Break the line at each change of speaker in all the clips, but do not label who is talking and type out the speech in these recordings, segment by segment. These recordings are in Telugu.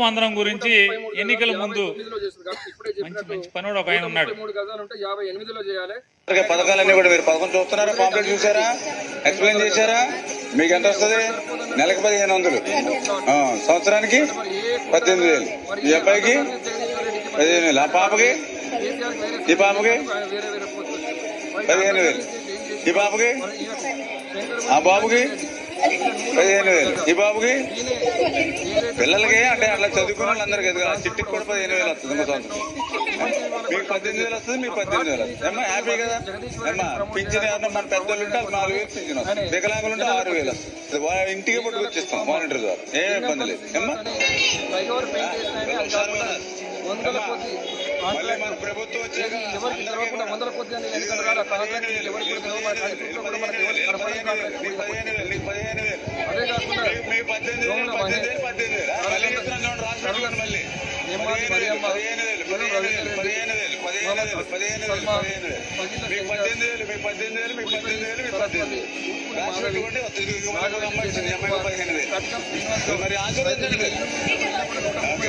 వందనం గురించి ఎన్నికల ముందు
ఇప్పుడే
మంచి మంచి పనుడు ఒక ఆయన ఉన్నాడు.
పథకాలన్నీ కూడా మీరు పథకం చూస్తున్నారా పాంప్లెట్ చూసారా ఎక్స్ప్లెయిన్ చేశారా? మీకు ఎంత వస్తుంది? నెలకు పదిహేను వందలు. ఆ, సంవత్సరానికి పద్దెనిమిది వేలు. ఈ అబ్బాయికి పదిహేను వేలు. ఆ పాపకి? ఈ పాపకి. పదిహేను వేలు. ఈ పాపకి? ఆ బాబుకి? పదిహేను వేలు. ఈ బాబుకి? పిల్లలకి అంటే అట్లా చదువుకున్న వాళ్ళందరికీ ఎదుగు చిట్టికి కూడా పదిహేను వేలు వస్తుంది ఇంకో సంవత్సరం. మీకు పద్దెనిమిది వేలు వస్తుంది మీకు పద్దెనిమిది వేలు వస్తుంది. ఏమ్మా హ్యాపీ కదా? ఏమ్మా పింఛన్ ఏమన్నా మన పెద్దోళ్ళు ఉంటే నాలుగు వేలు పింఛన్ వస్తుంది. వికలాంగులు ఉంటే ఆరు వేలు వస్తుంది. వాళ్ళ ఇంటికి పట్టుకొచ్చిస్తాం వాలంటీర్ ద్వారా. ఏం ఇబ్బంది లేదు. ఏమ్మా?
ఎవరికి తెలవకుండా వందల కొద్ది కాంట్రాక్ట్ ఎవరికి కూడా మనకి ఎవరికి కనపడని కాంట్రాక్ట్ అదే కాకుండా మరి
ఆశీర్వదించండి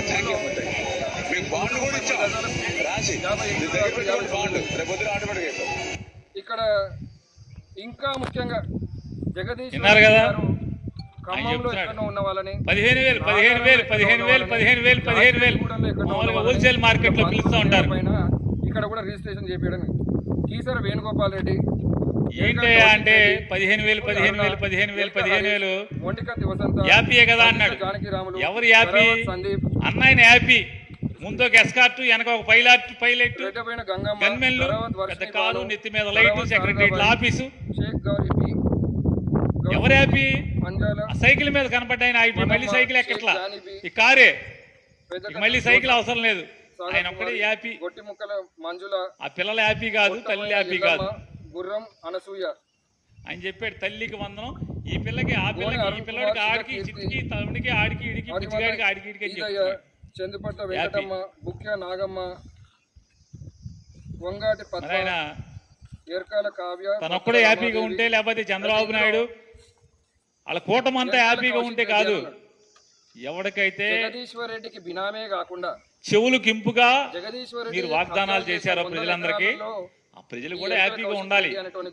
థ్యాంక్ యూ బాండ్ కూడా ఇచ్చాం. రాసి మీ దగ్గర పెట్టుకోండి బాండ్? రేపు పొద్దున ఆటోమేటిక్ అయిపోతుంది
ఇక్కడ ఇంకా ముఖ్యంగా జగదీష్
విన్నారు కదా?
ఖమ్మంలో. ఎక్కడో ఉన్న వాళ్ళని
పదిహేను వేలు పదిహేను వేలు పదిహేను వేలు పదిహేను వేలు పదిహేను వేలు మామూలుగా హోల్సేల్ మార్కెట్లో పిలుస్తూ ఉంటారు.
పైన ఇక్కడ కూడా రిజిస్ట్రేషన్ చేపించడం కీసర వేణుగోపాల్ రెడ్డి
ఏంటయ్యా అంటే పదిహేను వేలు పదిహేను వేలు పదిహేను వేలు పదిహేను వేలు. యాపీయే కదా అన్నాడు. ఎవరు యాపీ?
సందీప్
అన్నాయన యాపీ. ముందు ఒక ఎస్కార్ట్ వెనక ఒక పైలట్ పైలట్ గన్మెన్లు పెద్ద
బాలు,
నెత్తి మీద లైట్ సెక్రటరీ ఆఫీసు ఎవరు యాపీ
మంజాల.
ఆ సైకిల్ మీద కనపడ్డాయన మళ్ళీ సైకిల్ ఎక్కట్లా? ఈ కారే. మళ్ళీ సైకిల్ అవసరం లేదు. ఆయన ఒక్కడే
కుమారి,
యాపీ
గొట్టి ముక్కల మంజుల.
ఆ పిల్లల యాపీ కాదు తల్లి యాపీ కాదు.
గుర్రం అనసూయ.
ఆయన చెప్పాడు తల్లికి వందనం ఈ పిల్లకి ఆ పిల్లకి ఈ పిల్లడికి ఆడికి చిట్టికి తమ్ముడికి ఆడికి ఇడికి పిచ్చిగాడికి ఆడికి ఇడికి అని
చందుపట్ల వెంకటమ్మ బుక్య నాగమ్మ వంగాటి పద్మ ఏర్కాల కావ్య
తనొక్కడే హ్యాపీగా ఉంటే లేకపోతే చంద్రబాబు నాయుడు? వాళ్ళ కూటమంతా హ్యాపీగా ఉంటే కాదు. ఎవరికైతే
జగదీశ్వర్ రెడ్డికి బినామే కాకుండా
చెవులు కింపుగా మీరు వాగ్దానాలు చేశారో ప్రజలందరికీ ఆ ప్రజలు కూడా హ్యాపీగా ఉండాలి.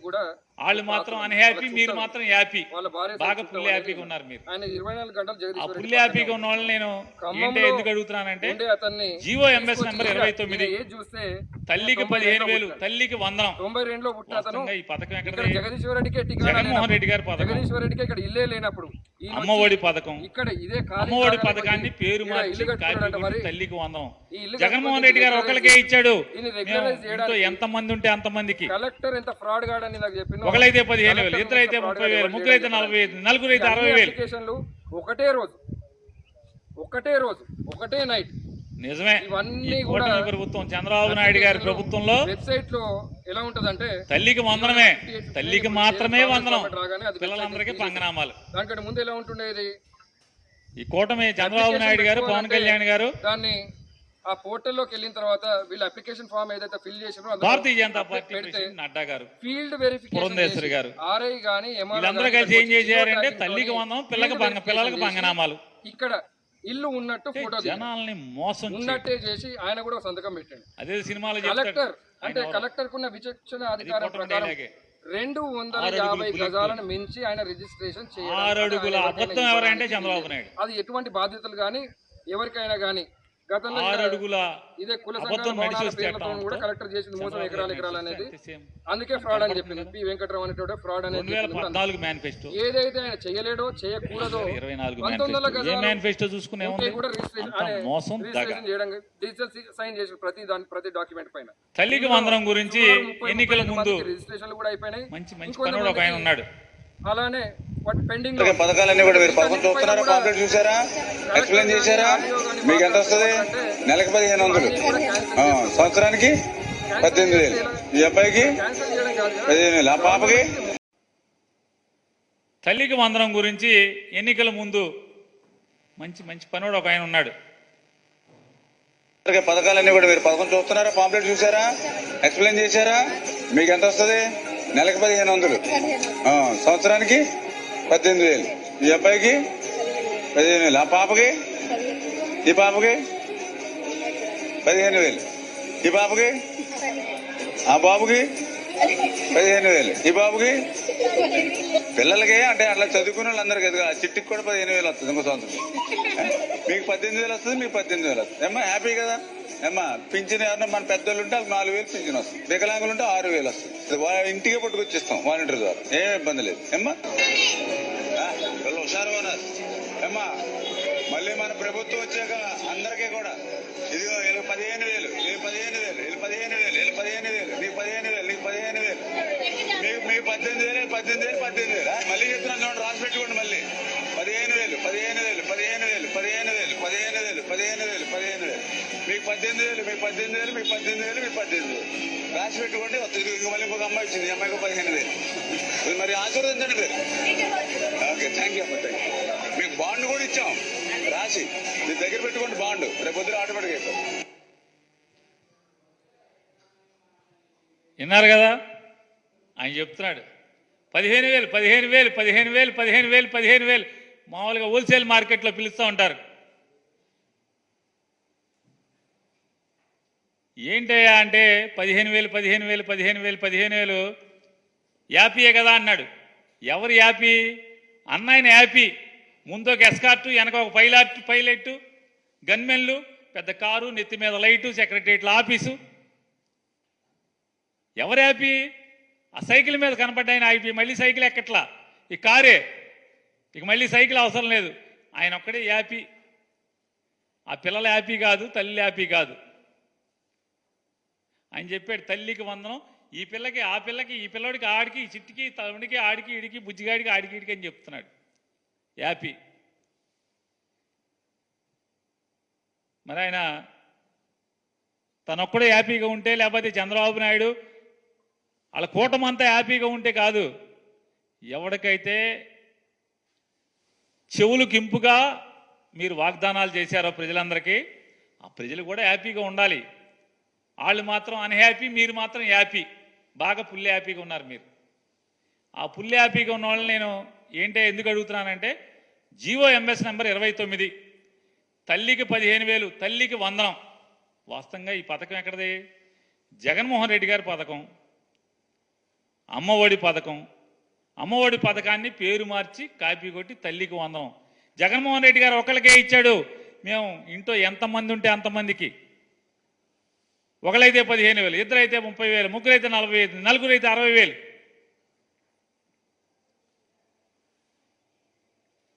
కూడా
వాళ్ళు మాత్రం అన్హ్యాపీ మీరు మాత్రం హ్యాపీ
వాళ్ళ
బాగా ఫుల్ హ్యాపీగా ఉన్నారు మీరు. ఆ ఫుల్ హ్యాపీగా ఉన్న వాళ్ళని నేను ఏంటి ఎందుకు అడుగుతున్నానంటే జియో ఎంఎస్ నెంబర్ ఇరవై తొమ్మిది.
చూస్తే
తల్లికి పదిహేను వేలు తల్లికి వందనం.
తొంభై రెండులో పుట్టిన
ఈ పథకం ఎక్కడ
జగదీశ్వర్ రెడ్డికే
జగన్మోహన్ రెడ్డి గారి పథకం.
జగదీశ్వర్ రెడ్డికి ఇక్కడ ఇల్లే లేనప్పుడు
అమ్మఒడి పథకం.
ఇక్కడ ఇదే
అమ్మఒడి పథకాన్ని పేరు మార్చి తల్లికి వందనం. జగన్మోహన్ రెడ్డి గారు ఒకరికే ఇచ్చాడు. ఎంత మంది ఉంటే అంత మందికి.
కలెక్టర్ ఎంత ఫ్రాడ్ గాడని నాకు చెప్పింది
ఒకరైతే పదిహేను వేలు ఇద్దరు అయితే ముప్పై వేలు ముగ్గురు అయితే నలభై వేలు నలుగురు అయితే అరవై వేలు.
ఒకటే రోజు ఒకటే రోజు ఒకటే నైట్.
నిజమే.
ఇవన్నీ కూడా
ప్రభుత్వం చంద్రబాబు నాయుడు గారి ప్రభుత్వంలో
వెబ్సైట్లో ఎలా ఉంటదంటే
తల్లికి వందనమే. తల్లికి మాత్రమే వందనం. పిల్లలందరికీ పంగనామాలు.
దానికంటే ముందు ఎలా ఉంటుండేది?
ఈ కూటమి చంద్రబాబు నాయుడు గారు పవన్ కళ్యాణ్ గారు
దాన్ని ఆ పోర్టల్లోకి వెళ్ళిన తర్వాత వీళ్ళ అప్లికేషన్ ఫామ్ ఏదైతే ఫిల్ చేసారో
భారతీయ జనతా పార్టీ నడ్డా గారు
ఫీల్డ్ వెరిఫికేషన్
గారు.
ఆర్ఐ గానీ
వీళ్ళందరూ
గానీ
కలిసి ఏం చేశారంటే తల్లికి వందనం
తోని
పిల్లకి పిల్లలకి
చేసి ఇక్కడ ఇల్లు ఉన్నట్టు ఫోటో
జనాల్ని మోసం
ఉన్నట్టే చేసి ఆయన కూడా సంతకం పెట్టండి.
అదే సినిమాలో
కలెక్టర్ అంటే కలెక్టర్ కున్న విచక్షణ అధికారం ప్రకారం. రెండు వందల యాభై గజాలను మించి ఆయన రిజిస్ట్రేషన్ చేయాలి అది ఎటువంటి బాధ్యతలు కానీ ఎవరికైనా కానీ గతంలో
ఆరు అడుగుల
ఇదే కుల సంఘాల కూడా? కలెక్టర్ చేసింది మోసం ఎకరాలు ఎకరాలు అనేది. అందుకే ఫ్రాడ్ అని చెప్పింది. పి వెంకటరావు అనేటోడే ఫ్రాడ్ అనేది ఏదైతే ఆయన చేయలేడో చేయకూడదో
మోసం
చేయడం డిజిటల్ సైన్ చేసిన ప్రతి దాని ప్రతి డాక్యుమెంట్ పైన.
తల్లికి వందనం గురించి ఎన్నికల ముందు
రిజిస్ట్రేషన్లు కూడా అయిపోయినాయి.
మంచి మంచి ఉన్నాడు.
అలానే పెండింగ్
పథకాలన్నీ కూడా మీరు పథకం చూస్తున్నారా పాంప్లెట్ చూసారా ఎక్స్ప్లెయిన్ చేశారా? మీకు ఎంత వస్తుంది? నెలకు పదిహేను వందలు. ఆ, సంవత్సరానికి పద్దెనిమిది వేలు. ఈ అబ్బాయికి పదిహేను వేలు. ఆ పాపకి?
తల్లికి వందనం గురించి ఎన్నికల ముందు మంచి మంచి పనుడు ఒక ఆయన ఉన్నాడు.
పథకాలన్నీ కూడా మీరు పథకం చూస్తున్నారా? పాంప్లెట్ చూసారా ఎక్స్ప్లెయిన్ చేశారా? మీకు ఎంత వస్తుంది? నెలకు పదిహేను వందలు. సంవత్సరానికి పద్దెనిమిది వేలు. ఈ అబ్బాయికి పదిహేను వేలు. ఆ పాపకి? ఈ పాపకి? పదిహేను వేలు. ఈ పాపకి? ఆ బాబుకి? పదిహేను వేలు. ఈ బాబుకి? పిల్లలకి అంటే అట్లా చదువుకున్న వాళ్ళందరికీ ఎదుగు. ఆ చిట్టికి కూడా పదిహేను వేలు వస్తుంది ఇంకో సంవత్సరం. మీకు పద్దెనిమిది వేలు వస్తుంది మీకు పద్దెనిమిది వేలు వస్తుంది. ఏమ్మా హ్యాపీ కదా? ఏమ్మా పింఛన్ ఏమన్నా మన పెద్దోళ్ళు ఉంటే అది నాలుగు వేలు పింఛన్ వస్తుంది. వికలాంగులు ఉంటే ఆరు వేలు వస్తుంది. వాళ్ళ ఇంటికే పట్టుకొచ్చిస్తాం వాలంటీర్ ద్వారా. ఏం ఇబ్బంది లేదు. ఏమ్మా? హుషారు వీళ్ళు ఏమ్మా? మళ్ళీ మన ప్రభుత్వం వచ్చాక అందరికీ కూడా ఇదిగో వీళ్ళు పదిహేను వేలు వీళ్ళు పదిహేను వేలు వీళ్ళు పదిహేను వేలు వీళ్ళు పదిహేను వేలు నీకు పదిహేను వేలు నీకు పదిహేను వేలు. మీకు మీకు పద్దెనిమిది వేలు పద్దెనిమిది వేలు పద్దెనిమిది వేలు. మళ్ళీ చెప్తున్నాను చూడండి, రాసి పెట్టుకోండి మళ్ళీ పదిహేను వేలు పదిహేను వేలు పదిహేను వేలు పదిహేను వేలు పదిహేను వేలు పదిహేను వేలు పదిహేను వేలు మీకు పద్దెనిమిది వేలు మీకు పద్దెనిమిది వేలు మీకు పద్దెనిమిది వేలు మీకు పద్దెనిమిది వేలు. రాసి పెట్టుకోండి వస్తుంది ఇంక మళ్ళీ ఇంకొక అమ్మాయి వచ్చింది అమ్మాయికి పదిహేను వేలు. మరి ఆశీర్వదించండి మీరు. ఓకే థ్యాంక్ యూ అమ్మ థ్యాంక్ యూ మీకు బాండ్ కూడా ఇచ్చాం. రాసి మీ దగ్గర పెట్టుకోండి బాండ్ రేపు వద్దు ఆటోమేటిక్ అయిపోతుంది
విన్నారు కదా? ఆయన చెప్తున్నాడు. పదిహేను వేలు పదిహేను వేలు పదిహేను వేలు పదిహేను వేలు పదిహేను వేలు మామూలుగా హోల్సేల్ మార్కెట్లో పిలుస్తూ ఉంటారు. ఏంటయ్యా అంటే పదిహేను వేలు పదిహేను వేలు పదిహేను వేలు పదిహేను వేలు యాపీయే కదా అన్నాడు. ఎవరు యాపీ? అన్నాయన యాపీ. ముందు ఒక ఎస్కార్టు వెనక ఒక పైలాట్ పైలట్ గన్మెన్లు పెద్ద కారు నెత్తి మీద లైటు సెక్రటరియట్ల ఆఫీసు. ఎవరు యాపీ? ఆ సైకిల్ మీద కనపడ్డాయన ఆగిపోయి మళ్ళీ సైకిల్ ఎక్కట్లా? ఈ కారే. ఇక మళ్ళీ సైకిల్ అవసరం లేదు. ఆయన ఒక్కడే యాపీ. ఆ పిల్లల యాపీ కాదు తల్లి యాపీ కాదు. ఆయన చెప్పాడు తల్లికి వందనం ఈ పిల్లకి ఆ పిల్లకి ఈ పిల్లడికి ఆడికి ఈ చిట్టికి తమ్ముడికి ఆడికి ఇడికి బుజ్జిగాడికి ఆడికి ఇడికి అని చెప్తున్నాడు. హ్యాపీ మరి ఆయన తనొక్కడే హ్యాపీగా ఉంటే లేకపోతే చంద్రబాబు నాయుడు వాళ్ళ కూటమంతా హ్యాపీగా ఉంటే కాదు. ఎవరికైతే చెవులు కింపుగా మీరు వాగ్దానాలు చేశారో ప్రజలందరికీ ఆ ప్రజలు కూడా హ్యాపీగా ఉండాలి. వాళ్ళు మాత్రం అన్హ్యాపీ మీరు మాత్రం హ్యాపీ బాగా ఫుల్ హ్యాపీగా ఉన్నారు మీరు. ఆ ఫుల్ హ్యాపీగా ఉన్న వాళ్ళని నేను ఏంటో ఎందుకు అడుగుతున్నానంటే జియో ఎంఎస్ నెంబర్ ఇరవై తొమ్మిది. తల్లికి పదిహేను వేలు తల్లికి వందనం. వాస్తవంగా ఈ పథకం ఎక్కడది? జగన్మోహన్ రెడ్డి గారి పథకం అమ్మఒడి పథకం. అమ్మఒడి పథకాన్ని పేరు మార్చి కాపీ కొట్టి తల్లికి వందనం. జగన్మోహన్ రెడ్డి గారు ఒకరికే ఇచ్చాడు. మేము ఇంట్లో ఎంతమంది ఉంటే అంతమందికి. ఒకరైతే పదిహేను వేలు ఇద్దరైతే ముప్పై వేలు ముగ్గురైతే నలభై ఐదు నలుగురైతే అరవై వేలు.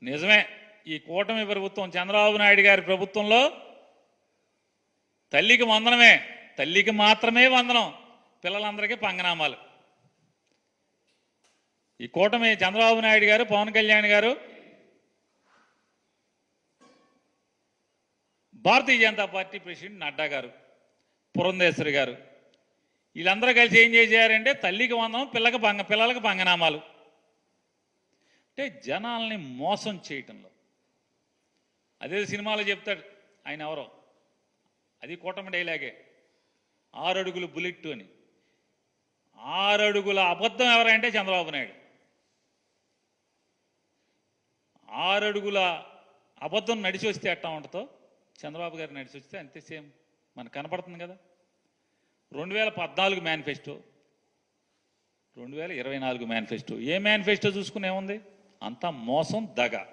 నిజమే ఈ కూటమి ప్రభుత్వం చంద్రబాబు నాయుడు గారి ప్రభుత్వంలో తల్లికి వందనమే తల్లికి మాత్రమే వందనం పిల్లలందరికీ పంగనామాలు. ఈ కూటమి చంద్రబాబు నాయుడు గారు పవన్ కళ్యాణ్ గారు భారతీయ జనతా పార్టీ ప్రెసిడెంట్ నడ్డా గారు. పురంధేశ్వరి గారు. వీళ్ళందరూ కలిసి ఏం చేశారంటే తల్లికి వందనం పిల్లకి పంగ పిల్లలకి పంగనామాలు అంటే జనాల్ని మోసం చేయటంలో. అదే సినిమాలో చెప్తాడు ఆయన ఎవరో. అది కూటమి డైలాగే. ఆరడుగులు బుల్లెట్ అని. ఆరడుగుల అబద్ధం ఎవరంటే చంద్రబాబు నాయుడు. ఆరడుగుల అబద్ధం నడిచి వస్తే ఎట్టా ఉంటుందో చంద్రబాబు గారు నడిచి వస్తే అంతే సేమ్. మనకు కనపడుతుంది కదా? రెండు వేల పద్నాలుగు మేనిఫెస్టో రెండు వేల ఇరవై నాలుగు మేనిఫెస్టో ఏ మేనిఫెస్టో చూసుకునేముంది అంతా మోసం దగ.